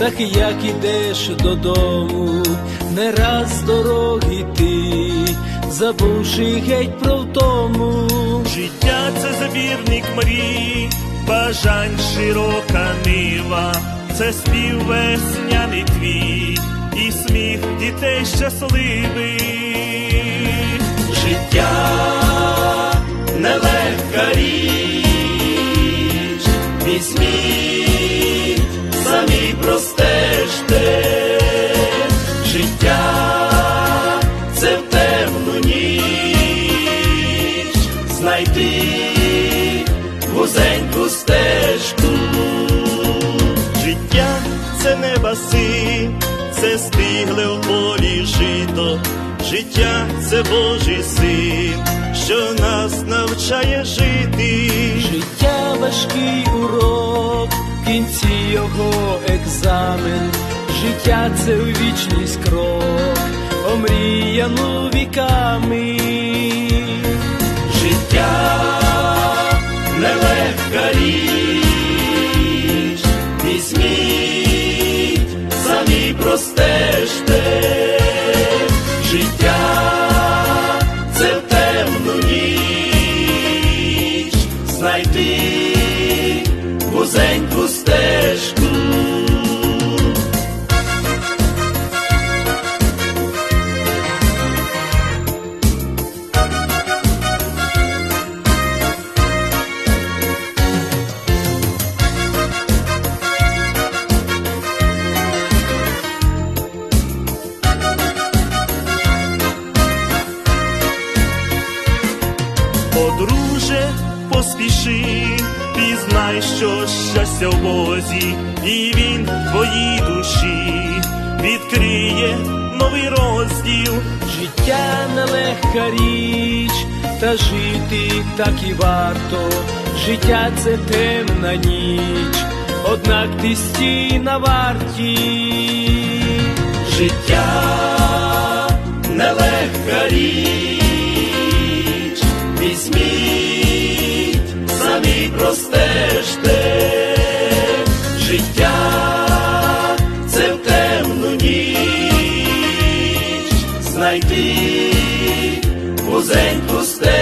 так як ідеш додому, не раз дороги ти, забувши геть про втому. Життя це забірник мрій, бажань широка нива, це спів весняний твій, і сміх дітей щасливих. Життя життя це в темну ніч, знайти вузеньку стежку. Життя це не баси, це стигле в полі жито. Життя це Божий син, що нас навчає жити. Життя важкий урок, в кінці його екзамен, життя це у вічність крок, омріяну віками. Життя нелегка річ, візьміть, самі простежте, життя це в темну ніч, знайти вузеньку стежку. Подруже, поспіши, пізнай, що щастя в Бозі, і він в твоїй душі відкриє новий розділ. Життя нелегка річ, та жити так і варто. Життя це темна ніч, однак ти стій на варті. Життя нелегка річ, простежте, життя це в темну ніч, знайти вузеньку стежку,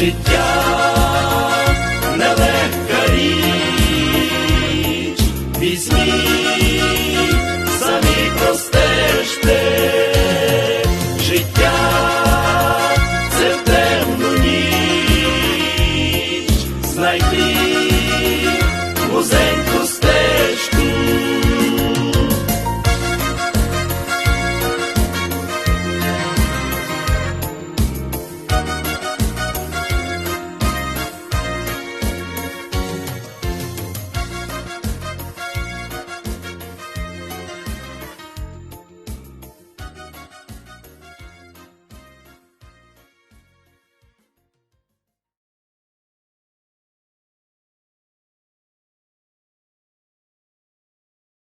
життя нелегка річ, візьміть, самі простежте, життя це в темну ніч, знайти музей.